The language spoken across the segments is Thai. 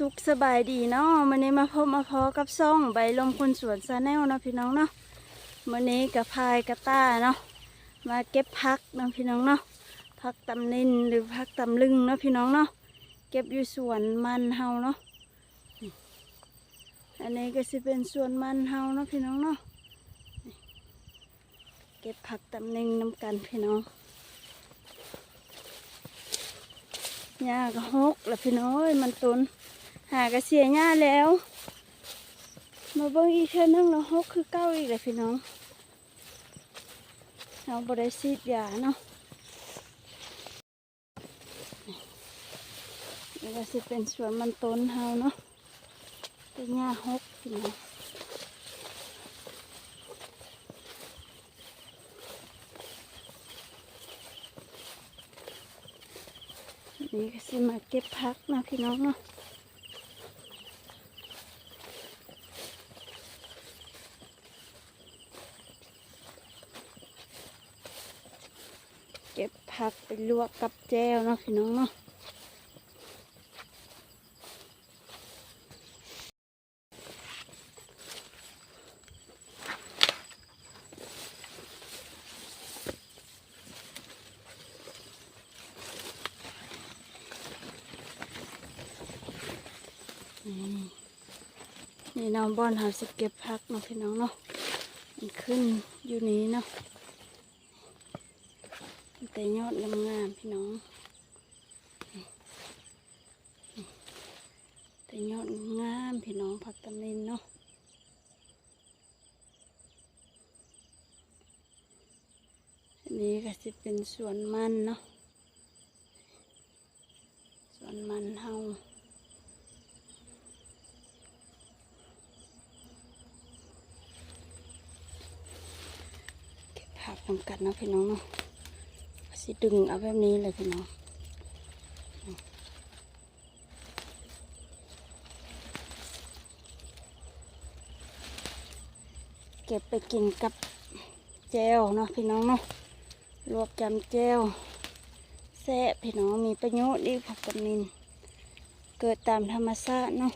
สุขสบายดีเนาะมื้อนี้มาพบมาพอกับซ่องใบลมคนสวนซาแนลเนาะพี่น้องเนาะมื้อนี้กับพายกับต้าเนาะมาเก็บพักเนาะพี่น้องเนาะพักตำนินหรือพักตำลึงเนาะพี่น้องเนาะเก็บอยู่สวนมันเฮาเนาะอันนี้ก็สิเป็นสวนมันเฮาเนาะพี่น้องเนาะเก็บผักตำนินน้ำกันพี่น้องหญ้าก็หกแล้วพี่น้องเอ้ยมันตุน หากระเสียหญ้าแล้ว มาเบิ่งอีกเทื่อนึงแล้วหกคือเก้าอีกเลยพี่น้องเราบริสีดยาเนาะนี่ก็สิเป็นสวนมันต้นเฮาเนาะเป็นหญ้าหกพี่น้องนี่ก็สิมาเก็บพักนะพี่น้องเนาะ ผักไปลวกกับแจวเนาะพี่น้องเนาะนี่น้องบอลหาสิเก็บผักเนาะพี่น้องเนาะมันขึ้นอยู่นี้เนาะ แต่ยอดงามๆพี่น้องแต่ยอดงามพี่น้องผักตำลินเนาะอันนี้ก็จะเป็นสวนมันเนาะสวนมันเฮาเก็บผักนำกันเนาะพี่น้องเนาะ สิดึงเอาแบบนี้เลยพี่น้องเก็บไปกินกับแจวเนาะพี่น้องเนาะลวกจำแจวแซ่พี่น้องมีประโยชน์ดีผักกำนิน เกิดตามธรรมชาติเนาะ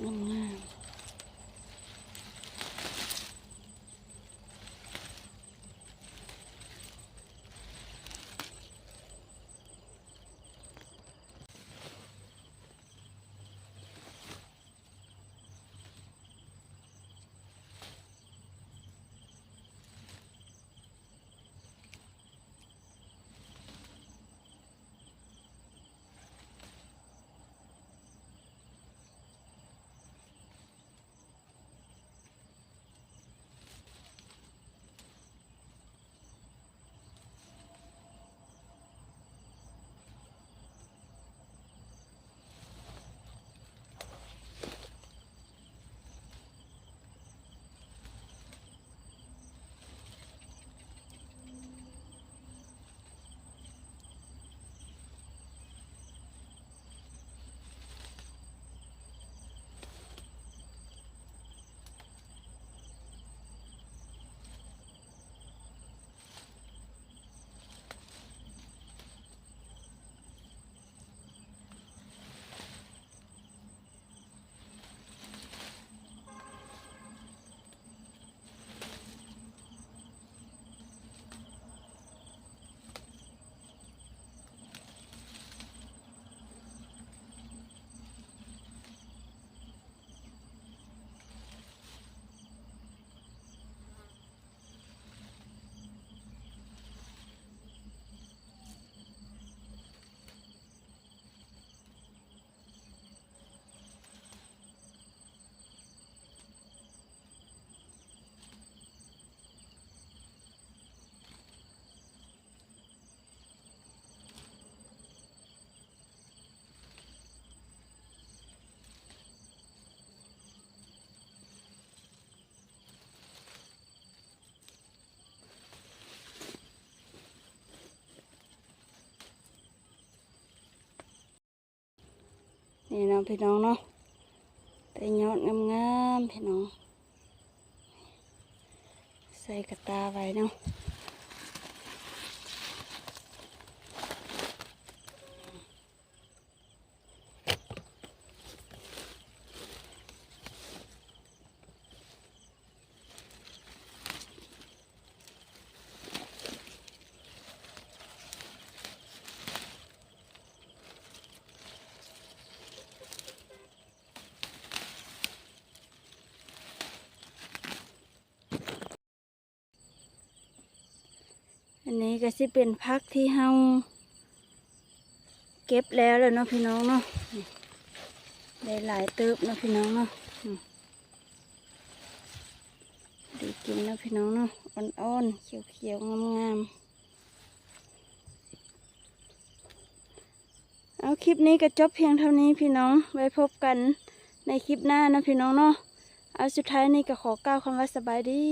แต่ย นี่นะพี่น้องเนาะแต่ยอดงามๆพี่น้อง ใส่กระตาไว้เนาะอั นี้ก็สิเป็นพักที่เฮาเก็บแล้วแล้วเนาะพี่น้องเนาะได้หลายเติบเนาะพี่น้องเนาะดีกินเนาะพี่น้องเนาะอ่อนๆเขียวๆงามๆเอาคลิปนี้ก็จบเพียงเท่านี้พี่น้อง ไว้พบกันในคลิปหน้านะพี่น้องเนาะ เอาสุดท้ายนี้ก็ขอกล่าวคำว่าสบายดี